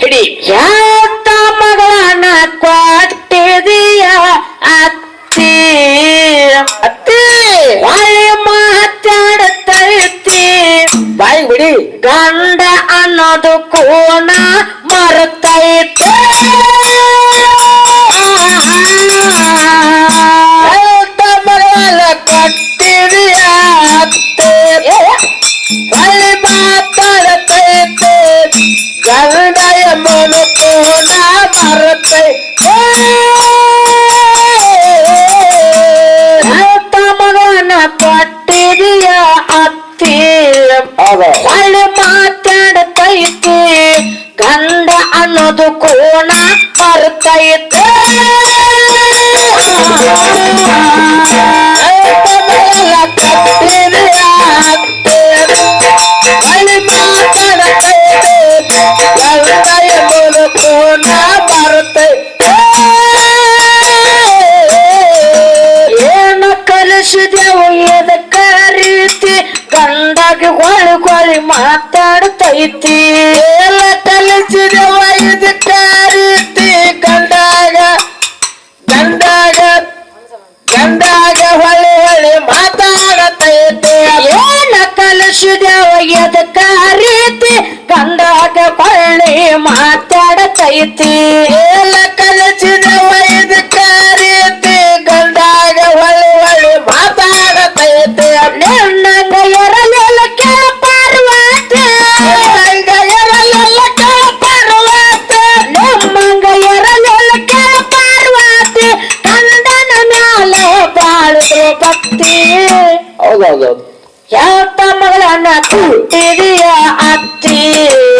Pretty bad. ಒಳ್ಳೆ ಮಾತಾಡ್ತೈತಿ ಗಂಡ ಅನ್ನೋದು ಕೋಣ ಬರ್ತೈತೆ ವಿಶ್ವದೇವ ಎದಕ ರೀತಿ ಕಂದಾಗ ಕೊಳ್ಳಿ ಮಾತಾಡತೈತಿ.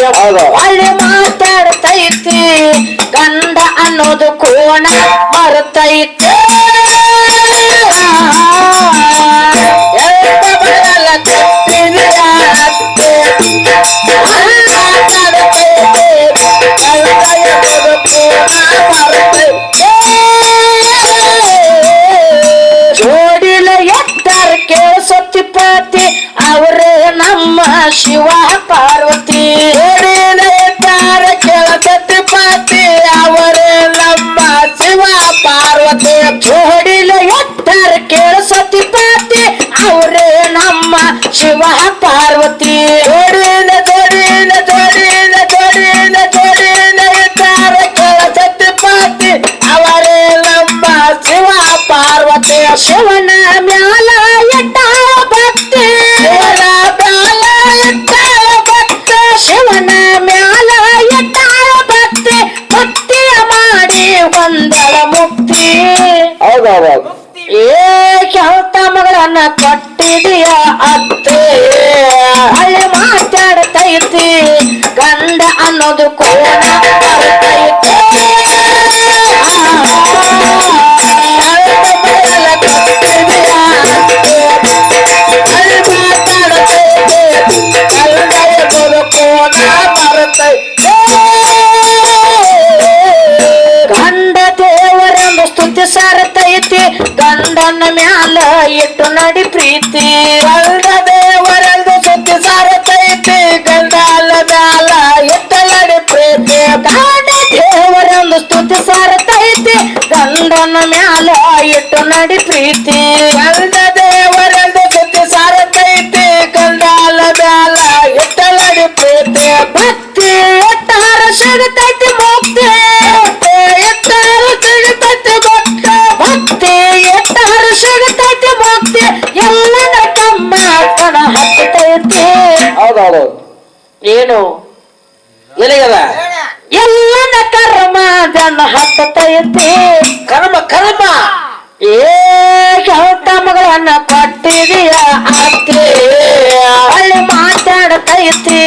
ಒಳ್ಳೆ ಮಾತಾಡ್ತೈತಿ ಗಂಡ ಅನ್ನೋದು ಕೋಣ ಬರ್ತೈತಿ show ಎಟ್ಟುನಡಿ ಪ್ರೀತಿ ಅಲ್ಲದೆ ವರಲ್ದು ಸುದ್ದಿ ಸಾರತೈತಿ ಗಂಡಾಲ ಬ್ಯಾಲ ಎಟ್ಟಲಡಿ ಪ್ರೀತಿ ಕಾಣಿ ದೇವರೊಂದು ಸ್ತುತಿ ಸಾರತೈತಿ ಗಂಡನ ಮ್ಯಾಲ ಎಟ್ಟು ನಡಿ ಪ್ರೀತಿ ಅಲ್ಲದೆ ವರಲ್ ನನ್ನ ಹತ್ತತೈತಿ ಕರ್ಮ ಕರ್ಮ. ಏ ಹೊಟ್ಟ ಮಗಳನ್ನ ಕೊಟ್ಟಿದೀಯ ಅತ್ತೆ. ಅಲ್ಲಿ ಮಾತಾಡತೈತಿ.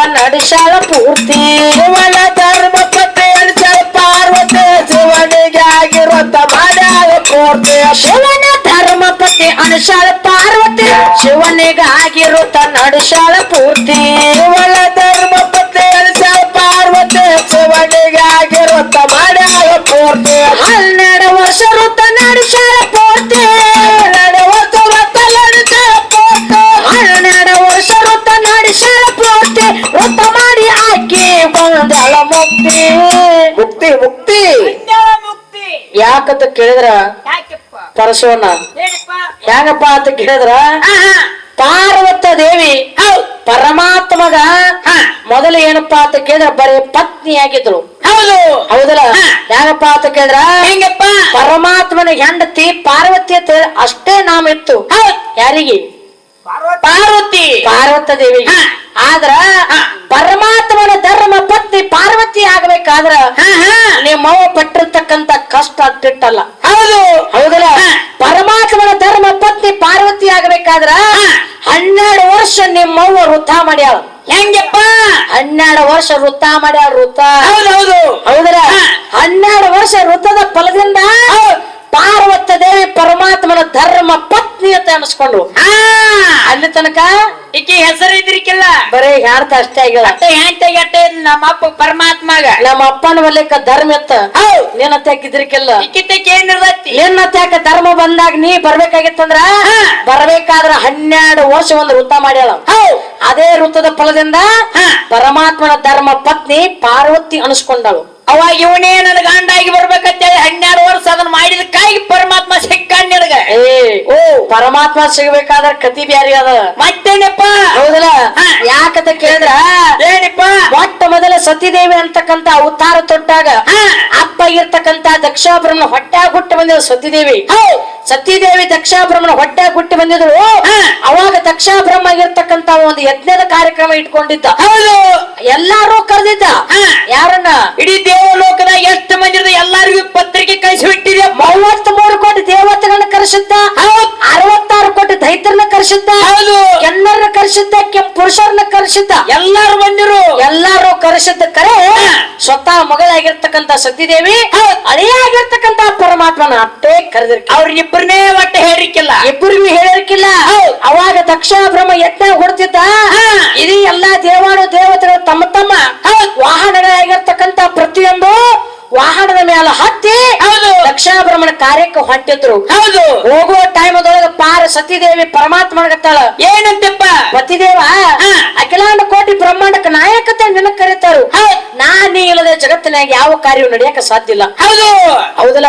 ಕನ್ನಡ ಶಾಲ ಪೂರ್ತಿ. ಶಿವನ ಧರ್ಮ ಪತ್ನಿ ಪಾರ್ವತಿ ಶಿವನಿಗೆ ಆಗಿರುವಂತ ಪೂರ್ತಿ. ಶಿವನ ಧರ್ಮ ಪತ್ನಿ ಅನುಶಾಲ ಪಾರ್ವತಿ ಶಿವನಿಗೆ ಆಗಿರುತ್ತ ನಡುಶಾಲ ಪೂರ್ತಿ. ಶಿವನ ಧರ್ಮ ಪತ್ನಿ ಅನುಶಾಲ ಪಾರ್ವತಿ ಶಿವನಿಗೆ ಆಗಿರುವಂತ ಮಾಡ್ಯಾಳ ಪೂರ್ತಿ. ಯಾಕಂತ ಕೇಳಿದ್ರ? ಹೇಳಪ್ಪ ಹೆಂಗಪ್ಪ ಅಂತ ಕೇಳಿದ್ರ? ಪಾರ್ವತ ದೇವಿ ಪರಮಾತ್ಮಗ ಮೊದಲು ಏನಪ್ಪ ಅಂತ ಕೇಳಿದ್ರ? ಬರೀ ಪತ್ನಿ ಆಗಿದ್ರು ಹೌದು. ಹೌದಲ್ಲ? ಯಾಕಪ್ಪ ಅಂತ ಕೇಳಿದ್ರ? ಹೆಂಗಪ್ಪ? ಪರಮಾತ್ಮನ ಹೆಂಡತಿ ಪಾರ್ವತಿ ಅಂತ ಅಷ್ಟೇ ನಾಮ ಇತ್ತು. ಯಾರಿಗೆ? ಪಾರ್ವತಿ. ಪಾರ್ವತ. ದೇವಿಗೆ. ಹಾ. ಆದ್ರ ಪರಮಾತ್ಮನ ಧರ್ಮ ಪತ್ನಿ ಪಾರ್ವತಿ ಆಗ್ಬೇಕಾದ್ರ. ನಿಮ್ಮವ್ವ ಪಟ್ಟಿರ್ತಕ್ಕಂತ ಅಟ್ಟಿಟ್ಟಲ್ಲ ಹೌದು. ಹೌದಲ್ಲ? ಪರಮಾತ್ಮನ ಧರ್ಮ ಪತ್ನಿ ಪಾರ್ವತಿ ಆಗ್ಬೇಕಾದ್ರ. ಹನ್ನೆರಡು ವರ್ಷ ನಿಮ್ಮವ್ವ ವೃತ್ತ ಮಾಡ್ಯಾವ ಹೆಂಗಪ್ಪ? ಹನ್ನೆರಡು ವರ್ಷ ವೃತ್ತ ಮಾಡ್ಯಾವ ವೃತ್ತ ಹೌದು ಹೌದು. ಹೌದಲ್ಲ. ಹನ್ನೆರಡು ವರ್ಷ ವೃತ್ತದ ಫಲದಿಂದ ಪಾರ್ವತ ದೇವಿ ಪರಮಾತ್ಮನ ಧರ್ಮ ಪತ್ನಿ ಅಂತ ಅನಿಸ್ಕೊಂಡ್ರು ಅಲ್ಲಿ ತನಕ ಈಕಿ ಹೆಸರು ಇದ್ರಿಕಿಲ್ಲ. ಬರೀ ಹೇಳ್ತ ಅಷ್ಟೇ ಆಗಿಲ್ಲ. ಅಟ್ಟೆ ಅಟ್ಟ ನಮ್ಮ ಅಪ್ಪ ಪರಮಾತ್ಮಗ. ನಮ್ಮ ಅಪ್ಪನ ಬಲಿಕ ಧರ್ಮ ಇತ್ತ. ನೀನ ನಿನ್ನ ತೆಗಿದ್ರಿಕಿಲ್ಲ ಏನಿರ್ತೈತಿ ನಿನ್ನ ತ್ಯಾಕ ಧರ್ಮ ಬಂದಾಗ ನೀ ಬರ್ಬೇಕಾಗಿತ್ತಂದ್ರ? ಹಾ. ಬರ್ಬೇಕಾದ್ರ ಹನ್ನೆರಡು ವರ್ಷ ಒಂದು ವೃತ್ತ ಮಾಡ್ಯಾಳ. ಅದೇ ವೃತ್ತದ ಫಲದಿಂದ ಹಾ. ಪರಮಾತ್ಮನ ಧರ್ಮ ಪತ್ನಿ ಪಾರ್ವತಿ ಅನಿಸ್ಕೊಂಡಳು. ಅವಾಗ ಇವನೇ ನನ್ ಗಂಡಾಗಿ ಬರ್ಬೇಕಂತೇಳಿ ಹನ್ನೆರಡು ವರ್ಷ ಅದನ್ನ ಮಾಡಿದಕ್ಕಾಗಿ ಪರಮಾತ್ಮ ಸಿಕ್ಕಣ್ಣ ನಿನಗ. ಏ ಓ. ಪರಮಾತ್ಮ ಸಿಗ್ಬೇಕಾದ್ರ ಕತಿ ಬ್ಯಾರಿ ಅದ. ಮತ್ತೇನಪ್ಪ? ಹೌದಲ್ಲ. ಯಾಕಂತ ಕೇಳಿದ್ರ? ಏನಪ್ಪ? ಮೊಟ್ಟ ಮೊದಲ ಸತಿದೇವಿ ಅಂತಕ್ಕಂತ ಅವತಾರ ತೊಟ್ಟಾಗ ಹಾ. ಹೊಟ್ಟೆ ಹುಟ್ಟಿ ಬಂದಿದ್ರು ಸತ್ಯದೇವಿ ಹೌದು ಸತಿದೇವಿ ದಕ್ಷಾಬ್ರಹ್ಮನ ಹೊಟ್ಟ್ಯಾಗ ಹುಟ್ಟಿ ಬಂದಿದ್ರು. ಅವಾಗ ದಕ್ಷಾಬ್ರಹ್ಮ ಇರ್ತಕ್ಕಂತ ಒಂದು ಯಜ್ಞದ ಕಾರ್ಯಕ್ರಮ ಇಟ್ಕೊಂಡಿದ್ದ. ಹೌದು. ಎಲ್ಲಾರು ಕರೆದಿದ್ದ. ಯಾರನ್ನ? ಇಡೀ ದೇವಲೋಕದ ಎಷ್ಟು ಮಂದಿ ಎಲ್ಲರಿಗೂ ಪತ್ರಿಕೆ ಕಳಿಸಿ ಬಿಟ್ಟಿದೆ ಮೂವತ್ತ್ ಮೂರು ಕೋಟಿ ದೇವತೆಗಳನ್ನ ಕರೆಸಿದ್ದ. ಹೌದು. ದೈತ್ಯರನ್ನ ಕರ್ಸಿದ್ದ ಹೌದು. ಎಲ್ಲರನ್ನ ಕರ್ಸಿದ್ದ ಕೆಂಪ ಪುರುಷರನ್ನ ಕರ್ಸಿದ್ದ ಎಲ್ಲಾರು ಬಂದಿರು. ಎಲ್ಲಾರು ಕರೆಸಿದ್ದ ಕರೆ ಸ್ವತಃ ಮಗಳಾಗಿರ್ತಕ್ಕಂತ ಅದೇ ಅಳಿಯಾಗಿರ್ತಕ್ಕಂತ ಪರಮಾತ್ಮನ ಅಟ್ಟೆ ಕರೆದಿರ್ ಅವ್ರಿಬ್ರನ್ನೇ ಒಟ್ಟ ಹೇಳಿಕ್ಕಿಲ್ಲ ಇಬ್ಬರಿಗೂ ಹೇಳಿರ್ಕಿಲ್ಲ. ಹೌದ್. ಅವಾಗ ದಕ್ಷ ಬ್ರಹ್ಮ ಯಜ್ಞ ಹೊಡ್ತಿದ್ದ. ಇಡೀ ಎಲ್ಲಾ ದೇವಾನು ದೇವತೆಗಳು ತಮ್ಮ ತಮ್ಮ ವಾಹನಗಳಾಗಿರ್ತಕ್ಕಂತ ಪ್ರತಿಯೊಂದು ವಾಹನದ ಮೇಲೆ ಹತ್ತಿ ಬ್ರಹ್ಮನ ಕಾರ್ಯಕ್ಕೆ ಹೊಂಟಿದ್ರು. ಹೌದು. ಹೋಗುವ ಟೈಮದೊಳಗ ಪಾರ ಸತಿದೇವಿ ಪರಮಾತ್ಮನಗತ್ತಾಳ ಏನಂತಪ್ಪ? ಪತಿದೇವ ಅಖಿಲಾಂಡ ಕೋಟಿ ಬ್ರಹ್ಮಾಂಡಕ್ಕೆ ನಾಯಕತೆ ನಿನ್ನ ಕರೀತಾರು. ನಾ ನೀ ಇಲ್ಲದೆ ಜಗತ್ತಿನಾಗ ಯಾವ ಕಾರ್ಯ ನಡೆಯಕ ಸಾಧ್ಯ ಇಲ್ಲ. ಹೌದು. ಹೌದಲ್ಲ?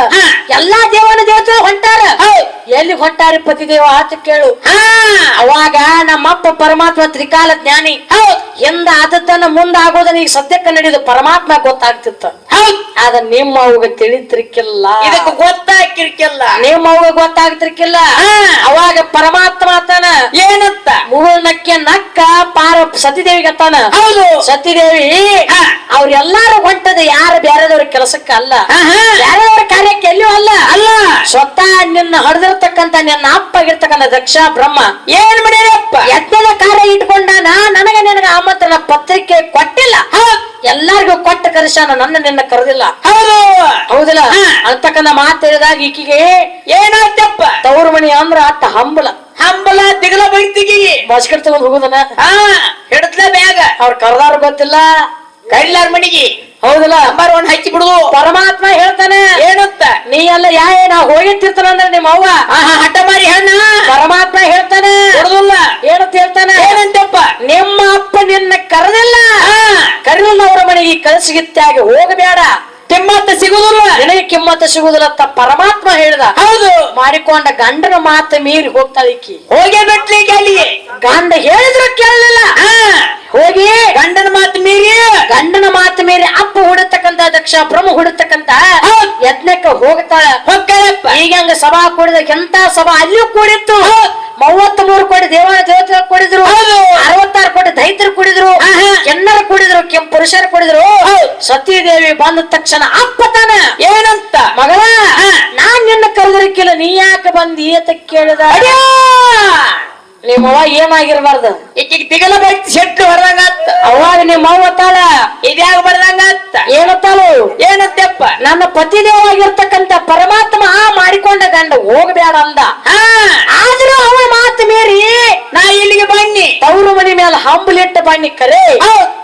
ಎಲ್ಲಾ ದೇವನ ದೇವತೆ ಹೊಂಟಾರ. ಎಲ್ಲಿ ಹೊಟ್ಟಾರಿ ಪತಿದೇವ ಆತ ಕೇಳು. ಹಾ. ಅವಾಗ ನಮ್ಮಪ್ಪ ಪರಮಾತ್ಮ ತ್ರಿಕಾಲ ಜ್ಞಾನಿ. ಎಂದ ಆದದ್ದನ್ನ ಮುಂದ ಆಗೋದನ್ನ ಈಗ ಸದ್ಯಕ್ಕೆ ನಡೆಯುದು ಪರಮಾತ್ಮ ಗೊತ್ತಾಗ್ತಿತ್ತ. ಆದ ನಿಮ್ಮ ಅವ್ಗ ತಿಳಿತಿರ್ಕಿಲ್ಲ ಇದಕ್ಕೆ ಗೊತ್ತಾಕಿರ್ಕಿಲ್ಲ ನಿಮ್ಮ ಅವಾಗ ಗೊತ್ತಾಗ್ತಿರ್ಕಿಲ್ಲ. ಅವಾಗ ಪರಮಾತ್ಮ ಆತನ ಏನಂತ? ಮುಗುಳ್ನಕ್ಕೆ ನಕ್ಕ ಸತಿದೇವಿಗೆ ಅತ್ತಾನ ಹೌದು. ಸತಿದೇವಿ ಹಾ. ಅವ್ರೆಲ್ಲಾರು ಹೊಂಟದ ಯಾರು ಬೇರೆದವ್ರ ಕೆಲಸಕ್ಕ ಅಲ್ಲ. ಬೇರೆದವ್ರ ಕಾರ್ಯಕ್ಕೆ ಎಲ್ಲಿಯೂ ಅಲ್ಲ. ಅಲ್ಲ. ಸ್ವತಃ ನಿನ್ನ ಹೊಡೆದಿರ್ತಕ್ಕಂತ ನಿನ್ನ ಅಪ್ಪ ಆಗಿರ್ತಕ್ಕಂಥ ದಕ್ಷ ಬ್ರಹ್ಮ. ಏನ್ ಮಾಡಿರಪ್ಪ ಯಜ್ಞದ ಕಾರ್ಯ ಇಟ್ಕೊಂಡಾನ ನನಗ ನಿನಗ ಆಮಂತ್ರಣ ಪತ್ರಿಕೆ ಕೊಟ್ಟಿಲ್ಲ. ಎಲ್ಲಾರ್ಗು ಕೊಟ್ಟ ಕರೆಸಾನ ನನ್ನ ನಿನ್ನ ಕರೆದಿಲ್ಲ. ಹೌದು. ಹೌದಿಲ್ಲ? ಅಂತಕ್ಕಂತ ಅಂತಕ್ಕಂಥ ಮಾತು ಹೇಳಿದಾಗ ಈಕಿಗೆ ಏನಾಯ್ತಪ್ಪ? ತವ್ರ ಮನಿ ಅಂದ್ರ ಅತ್ತ ಹಂಬಲ. ಹಂಬಲ ದಿಗಲ ಬೈತಿಗಿ. ಮಸ್ಕರ್ ತಗೊಂಡ್ ಹೋಗುದನ? ಹಾ ಹಿಡತ್ಲ ಬ್ಯಾಗ. ಅವ್ರ ಕರ್ದಾರ ಗೊತ್ತಿಲ್ಲ. ಕೈಲಾರ ಮನಿಗಿ ಹೌದಲ್ಲ? ನಂಬರ್ ಒನ್ ಹಚ್ಚಿ ಬಿಡುದು. ಪರಮಾತ್ಮ ಹೇಳ್ತಾನೆ. ಏನಂತ? ನೀ ಎಲ್ಲ ಯಾ ನಾ ಹೋಗಿರ್ತಿರ್ತಾನ ಅಂದ್ರೆ ನಿಮ್ಮ ಅವ್ವ? ಹಠ ಮಾರಿ ಹೆಣ್ಣ ಪರಮಾತ್ಮ ಹೇಳ್ತಾನೆ. ಹೊಡೆದಿಲ್ಲ ಏನಂತ ಹೇಳ್ತಾನೆ? ಏನಂತಪ್ಪ? ನಿಮ್ಮ ಅಪ್ಪ ನಿನ್ನ ಕರೆದಿಲ್ಲ. ಹಾ. ಕರೆದಿಲ್ಲ ಅವರ ಮನೆಗೆ ಕಲಸಿಗಿತ್ತಾಗಿ ಹೋಗಬೇಡ. ತಿಮ್ಮತ್ತ ಸಿಗುದಿಲ್ಲ. ನಿನಗೆ ಕಿಮ್ಮತ್ತ ಸಿಗುದಿಲ್ಲ ಅಂತ ಪರಮಾತ್ಮ ಹೇಳಿದ. ಹೌದು. ಮಾಡಿಕೊಂಡ ಗಂಡನ ಮಾತು ಮೀರಿ ಹೋಗ್ತಾಳೆ ಹೋಗಿ ಹೋಗೇ ಅಲ್ಲಿಗೆ. ಗಂಡ ಹೇಳಿದ್ರು ಕೇಳಲಿಲ್ಲ. ಹೋಗಿ ಗಂಡನ ಮಾತು ಮೀರಿ. ಗಂಡನ ಮಾತು ಮೀರಿ ಅಪ್ಪ ಹುಡತಕ್ಕಂತ ದಕ್ಷ ಬ್ರಹ್ಮ ಹುಡತಕ್ಕಂತ. ಯತ್ನಕ್ಕೆ ಹೋಗ್ತಾಳ. ಹೋಗ್ತಾಳಪ್ಪ. ಈಗ ಹಂಗ ಸಭಾ ಕೂಡಿದ ಎಂತ ಸಭಾ ಅಲ್ಲಿಯೂ ಕೂಡಿತ್ತು. ಮೂವತ್ತ್ ಮೂರು ಕೋಟಿ ದೇವಾನ ದೇವತೆ ಕೂಡಿದ್ರು. ಹೌದು. ಅರವತ್ತಾರು ಕೋಟಿ ದೈತರು ಕೂಡಿದ್ರು. ಕೆನ್ನರು ಕುಡಿದ್ರು ಕೆಂಪು ಪುರುಷರು ಕುಡಿದ್ರು. ಸತೀದೇವಿ ಬಂದ ತಕ್ಷಣ ಅಪ್ಪತಾನ ಏನಂತ? ಮಗಳ ನಾನ್ ನಿನ್ನ ಕರೆದಿರಕ್ಕಿಲ್ಲ ನೀ ಯಾಕೆ ಬಂದಿ ಅಂತ ಕೇಳಿದ? ನಿಮ್ಮವ್ವ ಏನಾಗಿರ್ಬಾರ್ದು? ಈಕಿಗೆ ತಿಗಲ ಬೈತ್ ಶೆಟ್ಟು ಬರ್ದಂಗತ್ತ ಅವಾಗ ನಿಮ್ಮವ್ವ ತಾಳ? ಇದ್ಯಾಗ ಬರ್ದಂಗ ಏನತ್ತಾಳು ಏನತ್ತೆಪ್ಪ ನನ್ನ ಪತಿದೇವಾಗಿರ್ತಕ್ಕಂತ ಪರಮಾತ್ಮ ಆ ಮಾಡಿಕೊಂಡ ಗಂಡ ಹೋಗ್ಬೇಡ ಅಂದ. ಆದ್ರೂ ಅವ ಮಾತು ಮೇರಿ ನಾ ಇಲ್ಲಿಗೆ ಬನ್ನಿ. ತವರು ಮನಿ ಮೇಲೆ ಹಂಬಲಿ ಬಣ್ಣಿ ಕರೆ.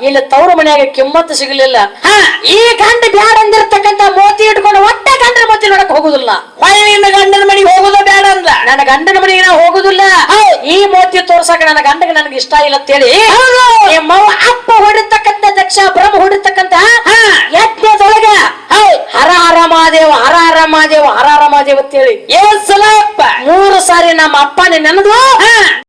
ಇಲ್ಲ ತವ್ರ ಮನ್ಯಾಗ ಕಿಮ್ಮತ್ತು ಸಿಗಲಿಲ್ಲ. ಹಾ. ಈ ಗಂಡ ಬ್ಯಾಡ ಅಂದಿರ್ತಕ್ಕಂತ ಮೋತಿ ಇಟ್ಕೊಂಡು ಒಟ್ಟ ಗಂಡನ ಮೋತಿ ನೋಡಕ್ ಹೋಗುದಿಲ್ಲ. ನಿನ್ನ ಗಂಡನ ಮನೆಗೆ ಹೋಗುದ ಬ್ಯಾಡ ಅಂದ್ರ ನನ್ನ ಗಂಡನ ಮನೆಗೆ ನಾ ಹೋಗುದಿಲ್ಲ. ಈ ಮೋತಿ ತೋರ್ಸಕ ನನ್ನ ಗಂಡಗೆ ನನಗೆ ಇಷ್ಟ ಇಲ್ಲ ಅಂತೇಳಿ ಹೇಳಿ ನಿಮ್ಮವ್ವ ಅಪ್ಪ ಹೊಡಿತಕ್ಕಂತ ದಕ್ಷ ಬ್ರಹ್ಮ ಹೊಡಿತಕ್ಕಂತ ಹಾ. ಯಜ್ಞದೊಳಗ ಹರ ಹರ ಮಹಾದೇವ ಹರ ಹರ ಮಹಾದೇವ ಹರ ಹರ ಮಹಾದೇವ ಅಂತೇಳಿ. ಏನ್ ಸಲಪ್ಪ ಮೂರು ಸಾರಿ ನಮ್ಮ ಅಪ್ಪನೇ ನೆನದು ಹಾ.